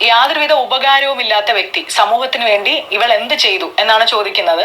യാതൊരുവിധ ഉപകാരവും ഇല്ലാത്ത വ്യക്തി സമൂഹത്തിന് വേണ്ടി ഇവൾ എന്ത് ചെയ്തു എന്നാണ് ചോദിക്കുന്നത്?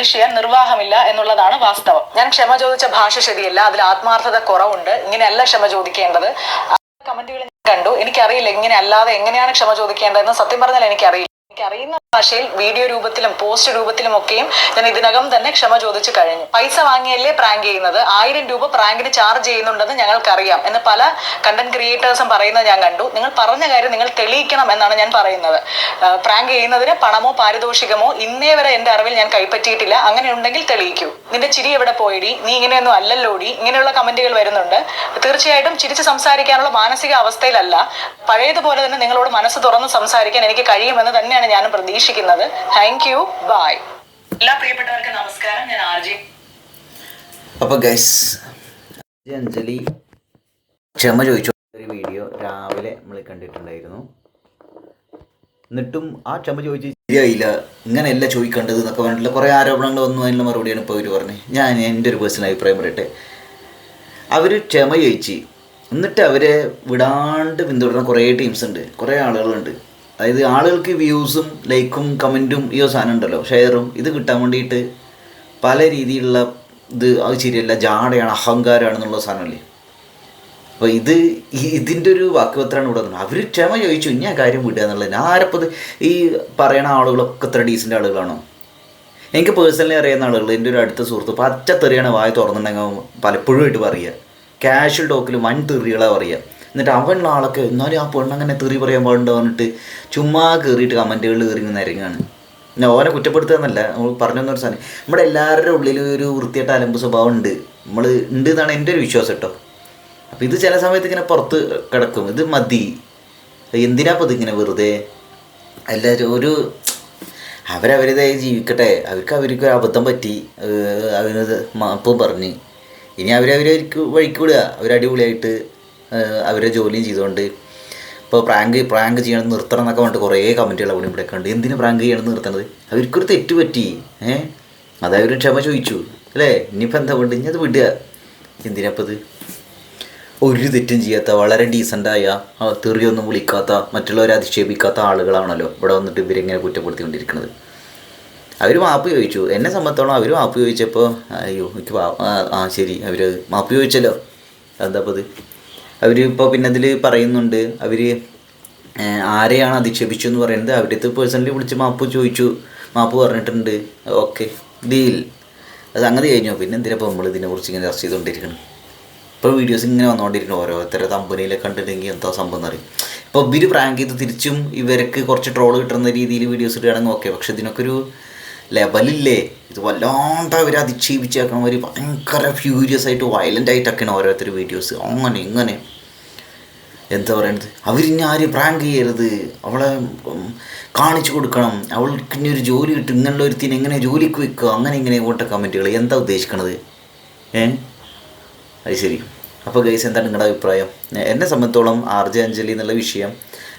ചെയ്യാൻ നിർവാഹമില്ല എന്നുള്ളതാണ് വാസ്തവം. ഞാൻ ക്ഷമ ചോദിച്ച ഭാഷ ശരിയല്ല അതിൽ ആത്മാർത്ഥത കുറവുണ്ട്. ഇങ്ങനെയല്ല ക്ഷമ ചോദിക്കേണ്ടത്. കമന്റുകൾ കണ്ടു. എനിക്കറിയില്ല ഇങ്ങനെ അല്ലാതെ എങ്ങനെയാണ് ക്ഷമ ചോദിക്കേണ്ടതെന്ന്. സത്യം പറഞ്ഞാൽ എനിക്കറിയില്ല. എനിക്ക് അറിയുന്ന ഭാഷയിൽ വീഡിയോ രൂപത്തിലും പോസ്റ്റ് രൂപത്തിലും ഒക്കെയും ഞാൻ ഇതിനകം തന്നെ ക്ഷമ ചോദിച്ചു കഴിഞ്ഞു. പൈസ വാങ്ങിയല്ലേ പ്രാങ്ക് ചെയ്യുന്നത്? ആയിരം രൂപ പ്രാങ്കിന് ചാർജ് ചെയ്യുന്നുണ്ടെന്ന് ഞങ്ങൾക്കറിയാം എന്ന് പല കണ്ടന്റ് ക്രിയേറ്റേഴ്സും പറയുന്നത് ഞാൻ കണ്ടു. നിങ്ങൾ പറഞ്ഞ കാര്യം നിങ്ങൾ തെളിയിക്കണം എന്നാണ് ഞാൻ പറയുന്നത്. പ്രാങ്ക് ചെയ്യുന്നതിന് പണമോ പാരിതോഷികമോ ഇന്നേ വരെ എന്റെ അറിവിൽ ഞാൻ കൈപ്പറ്റിയിട്ടില്ല. അങ്ങനെ ഉണ്ടെങ്കിൽ തെളിയിക്കൂ. നിന്റെ ചിരി എവിടെ പോയിടി? നീ ഇങ്ങനെയൊന്നും അല്ലല്ലോടി? ഇങ്ങനെയുള്ള കമന്റുകൾ വരുന്നുണ്ട്. തീർച്ചയായിട്ടും ചിരിച്ച് സംസാരിക്കാനുള്ള മാനസിക അവസ്ഥയിലല്ല പഴയതുപോലെ തന്നെ നിങ്ങളോട് മനസ്സ് തുറന്ന് സംസാരിക്കാൻ എനിക്ക് കഴിയുമെന്ന് തന്നെയാണ് ഞാനും പ്രതീക്ഷിക്കുന്നത്. താങ്ക് യു ബൈ എല്ലാ പ്രിയപ്പെട്ടവർക്കും നമസ്കാരം. ഞാൻ ആർജി അപ്പൊ അപ്പോൾ ഗൈസ് അഞ്ജലി ക്ഷമ ചോദിച്ചു ഒരു വീഡിയോ രാവിലെ നമ്മൾ കണ്ടിട്ടുണ്ടായിരുന്നു. എന്നിട്ടും ആ ക്ഷമ ചോദിച്ച് ശരിയായില്ല. ഇങ്ങനെയല്ല ചോദിക്കേണ്ടത് എന്നൊക്കെ പറഞ്ഞിട്ടുള്ള കുറേ ആരോപണങ്ങൾ വന്നു. അതിനുള്ള മറുപടിയാണ് ഇപ്പോൾ അവർ പറഞ്ഞത്. ഞാൻ എന്റെ ഒരു പേഴ്സണൽ അഭിപ്രായം പറയട്ടെ. അവർ ക്ഷമ ചോദിച്ച് എന്നിട്ട് അവരെ വിടാണ്ട് പിന്തുടരുന്ന കുറേ ടീംസ് ഉണ്ട്. കുറേ ആളുകളുണ്ട്. അതായത് ആളുകൾക്ക് വ്യൂസും ലൈക്കും കമന്റും ഈ സാധനം ഉണ്ടല്ലോ ഷെയറും ഇത് കിട്ടാൻ വേണ്ടിയിട്ട് പല രീതിയിലുള്ള ഇത് അത് ശരിയല്ല ജാടയാണ് അഹങ്കാരമാണെന്നുള്ള സാധനമല്ലേ? അപ്പോൾ ഇത് ഇതിന്റെ ഒരു വാക്കുപത്രമാണ് ഇവിടെ വന്നത്. അവർ ക്ഷമ ചോദിച്ചു ഇനി ആ കാര്യം വിടുക എന്നുള്ളത്. ആരപ്പത് ഈ പറയണ ആളുകളൊക്കെ ഇത്ര ഡീസന്റ് ആളുകളാണോ? എനിക്ക് പേഴ്സണലി അറിയുന്ന ആളുകൾ എന്റെ ഒരു അടുത്ത സുഹൃത്ത് പച്ചത്തെറിയാണ് വായ തുറന്നിട്ടുണ്ടെങ്കിൽ പലപ്പോഴും ആയിട്ട് പറയുക. ക്യാഷ്വൽ ടോക്കിൽ വൻ തെറികളാണ് പറയുക. എന്നിട്ട് അവനുള്ള ആളൊക്കെ എന്നാലും ആ പെണ്ണങ്ങനെ തെറി പറയാൻ പാടുണ്ടോ പറഞ്ഞിട്ട് ചുമ്മാ കയറിയിട്ട് കമന്റുകളിൽ കയറി നിന്നിറങ്ങാണ് ഓനെ കുറ്റപ്പെടുത്തുക എന്നല്ല നമ്മൾ പറഞ്ഞു തന്നൊരു സാധനം. നമ്മുടെ എല്ലാവരുടെ ഉള്ളിൽ ഒരു വൃത്തിയായിട്ട് അലമ്പ് സ്വഭാവം ഉണ്ട്. നമ്മൾ ഉണ്ട് എന്നാണ് എന്റെ ഒരു വിശ്വാസം കേട്ടോ. അപ്പോൾ ഇത് ചില സമയത്ത് ഇങ്ങനെ പുറത്ത് കിടക്കും. ഇത് മതി. എന്തിനാ ഇതിങ്ങനെ വെറുതെ? എല്ലാവരും ഒരു അവരവരുതായി ജീവിക്കട്ടെ. അവർക്ക് അവർക്ക് അബദ്ധം പറ്റി. അവരത് മാപ്പും പറഞ്ഞ്. ഇനി അവരവർക്ക് വഴിക്ക് വിടുക. അവരടിപൊളിയായിട്ട് അവരെ ജോലിയും ചെയ്തുകൊണ്ട് ഇപ്പോൾ പ്രാങ്ക് പ്രാങ്ക് ചെയ്യണം നിർത്തണം എന്നൊക്കെ പറഞ്ഞിട്ട് കുറേ കമന്റുകൾ അവിടെ ഇവിടെ ഉണ്ട്. എന്തിനു പ്രാങ്ക് ചെയ്യണം നിർത്തണത്? അവർക്കൊരു തെറ്റ് പറ്റി. ഏഹ് അത് അവർ ക്ഷമ ചോദിച്ചു. അല്ലേ? ഇനിയിപ്പോൾ എന്താ കൊണ്ട് ഇനി അത് വിടുക. എന്തിനപ്പോൾ ഇത് ഒരു തെറ്റും ചെയ്യാത്ത വളരെ ഡീസന്റായ തെറിയൊന്നും വിളിക്കാത്ത മറ്റുള്ളവരെ അധിക്ഷേപിക്കാത്ത ആളുകളാണല്ലോ ഇവിടെ വന്നിട്ട് ഇവരിങ്ങനെ കുറ്റപ്പെടുത്തിക്കൊണ്ടിരിക്കുന്നത് അവർ മാപ്പ് ചോദിച്ചു. എന്നെ സംബന്ധിച്ചോളം അവർ മാപ്പ് ചോദിച്ചപ്പോൾ അയ്യോ എനിക്ക് ആ, ശരി. അവർ മാപ്പ് ചോദിച്ചല്ലോ. എന്താ ഇത് അവർ ഇപ്പോൾ പിന്നെ അതിൽ പറയുന്നുണ്ട് അവർ ആരെയാണ് അധിക്ഷേപിച്ചു എന്ന് പറയുന്നത്? അവരുടെ പേഴ്സണലി വിളിച്ച് മാപ്പ് ചോദിച്ചു. മാപ്പ് പറഞ്ഞിട്ടുണ്ട്. ഓക്കെ ഡീൽ അത് അങ്ങനെ കഴിഞ്ഞു? പിന്നെ എന്തിനാ നമ്മൾ ഇതിനെ ഇതിനെക്കുറിച്ച് ഇങ്ങനെ ചർച്ച ചെയ്തുകൊണ്ടിരിക്കണം ഇപ്പോൾ വീഡിയോസ് ഇങ്ങനെ വന്നുകൊണ്ടിരിക്കണം ഓരോരുത്തരെ കമ്പനിയിലെ കണ്ടിട്ടുണ്ടെങ്കിൽ എന്താ സംഭവം എന്ന് എന്നറിയും ഇപ്പോൾ ഇവർ പ്രാങ്ക് ചെയ്ത് തിരിച്ചും ഇവർക്ക് കുറച്ച് ട്രോൾ കിട്ടുന്ന രീതിയിൽ വീഡിയോസ് ഇടുകയാണെങ്കിൽ ഓക്കെ പക്ഷെ ഇതിനൊക്കെ ഒരു ലെവലില്ലേ ഇത് വല്ലാണ്ട് അവർ അധിക്ഷേപിച്ചേക്കണം അവർ ഭയങ്കര ഫ്യൂരിയസ് ആയിട്ട് വയലന്റ് ആയിട്ടൊക്കെയാണ് ഓരോരുത്തർ വീഡിയോസ് അങ്ങനെ ഇങ്ങനെ. എന്താ പറയണത്? അവരിനി ആരും പ്രാങ്ക് ചെയ്യരുത്. അവളെ കാണിച്ചു കൊടുക്കണം. അവൾക്ക് ഇനി ഒരു ജോലി കിട്ടും. ഇങ്ങനെയുള്ള ഒരുത്തിന് എങ്ങനെ ജോലിക്ക് വെക്കുക? അങ്ങനെ ഇങ്ങനെ ഓട്ട കമന്റുകൾ എന്താ ഉദ്ദേശിക്കണത്? ഏ? അത് ശരി. അപ്പോൾ ഗൈസ് എന്താണ് നിങ്ങളുടെ അഭിപ്രായം? എന്നെ സംബന്ധിച്ചോളം ആർജെ അഞ്ജലി എന്നുള്ള വിഷയം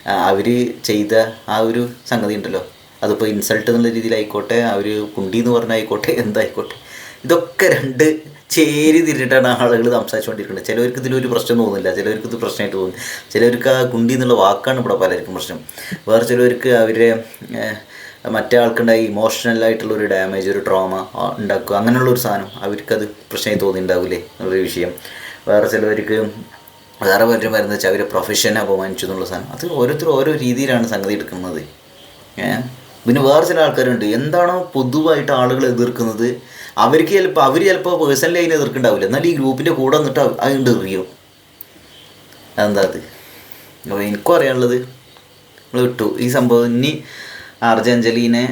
അവർ ചെയ്ത ആ ഒരു സംഗതി ഉണ്ടല്ലോ. അതിപ്പോൾ ഇൻസൾട്ട് എന്നുള്ള രീതിയിലായിക്കോട്ടെ അവർ കുണ്ടി എന്ന് പറഞ്ഞായിക്കോട്ടെ എന്തായിക്കോട്ടെ. ഇതൊക്കെ രണ്ട് ചേരി തിരിഞ്ഞിട്ടാണ് ആളുകൾ സംസാരിച്ചുകൊണ്ടിരിക്കുന്നത്. ചിലവർക്ക് ഇതിലൊരു പ്രശ്നം തോന്നുന്നില്ല. ചിലവർക്ക് ഇത് പ്രശ്നമായിട്ട് തോന്നും. ചിലവർക്ക് ആ കുണ്ടി എന്നുള്ള വാക്കാണ് ഇവിടെ പലർക്കും പ്രശ്നം. വേറെ ചിലവർക്ക് അവരെ മറ്റേ ആൾക്കുണ്ടായി ഇമോഷണൽ ആയിട്ടുള്ള ഒരു ഡാമേജ് ഒരു ട്രോമ ഉണ്ടാക്കുക. അങ്ങനെയുള്ള ഒരു സാധനം അവർക്കത് പ്രശ്നമായി തോന്നിയിട്ടുണ്ടാവില്ലേ എന്നുള്ളൊരു വിഷയം. വേറെ ചിലവർക്ക് വേറെ പലരും വരുന്നത് വെച്ചാൽ അവരെ പ്രൊഫഷനെ അപമാനിച്ചു എന്നുള്ള സാധനം. അത് ഓരോരുത്തരും ഓരോ രീതിയിലാണ് സംഗതി എടുക്കുന്നത്. ഏഹ് പിന്നെ വേറെ ചില ആൾക്കാരുണ്ട്. എന്താണോ പൊതുവായിട്ട് ആളുകൾ എതിർക്കുന്നത്? അവർക്ക് ചിലപ്പോൾ അവർ ചിലപ്പോൾ പേഴ്സണലി അതിനെ എതിർക്കുന്നുണ്ടാവില്ല എന്നാൽ ഈ ഗ്രൂപ്പിന്റെ കൂടെ വന്നിട്ട് അത് അതുകൊണ്ട് എറിയും എന്താ അത്? അപ്പോൾ എനിക്കും അറിയാനുള്ളത്. നമ്മൾ വിട്ടു. ഈ സംഭവം ഇനി അർജൻജലീനെ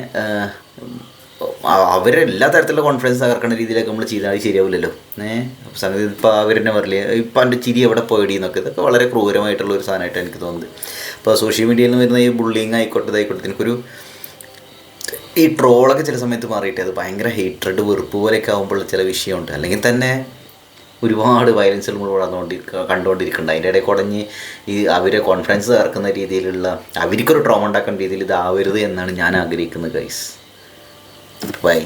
അവരെല്ലാ തരത്തിലുള്ള കോൺഫിഡൻസ് തകർക്കുന്ന രീതിയിലൊക്കെ നമ്മൾ ചെയ്താൽ ശരിയാവില്ലല്ലോ. ഏഹ് സംഗതി ഇപ്പോൾ അവർ തന്നെ പറയില്ലേ ഇപ്പം എന്റെ ചിരി എവിടെ പോയടി എന്നൊക്കെ. ഇതൊക്കെ വളരെ ക്രൂരമായിട്ടുള്ള ഒരു സാധനമായിട്ട് എനിക്ക് തോന്നുന്നത്. ഇപ്പോൾ സോഷ്യൽ മീഡിയയിൽ നിന്ന് വരുന്ന ഈ ബുള്ളിങ് ആയിക്കോട്ടെ ഇതായിക്കോട്ടെ എനിക്കൊരു ഈ ട്രോളൊക്കെ ചില സമയത്ത് മാറിയിട്ട് അത് ഭയങ്കര ഹേറ്റഡ് വെറുപ്പ് പോലെയൊക്കെ ആകുമ്പോൾ ചില വിഷയമുണ്ട്. അല്ലെങ്കിൽ തന്നെ ഒരുപാട് വയലൻസുകൾ നമ്മൾ വളർന്നുകൊണ്ട് കണ്ടുകൊണ്ടിരിക്കുന്നുണ്ട്. അതിന്റെ ഇടയിൽ കുടഞ്ഞ് ഈ അവരെ കോൺഫിഡൻസ് തകർക്കുന്ന രീതിയിലുള്ള അവർക്കൊരു ട്രോമ ഉണ്ടാക്കുന്ന രീതിയിൽ ഇതാവരുത് എന്നാണ് ഞാൻ ആഗ്രഹിക്കുന്നത് ഗൈസ് ബൈ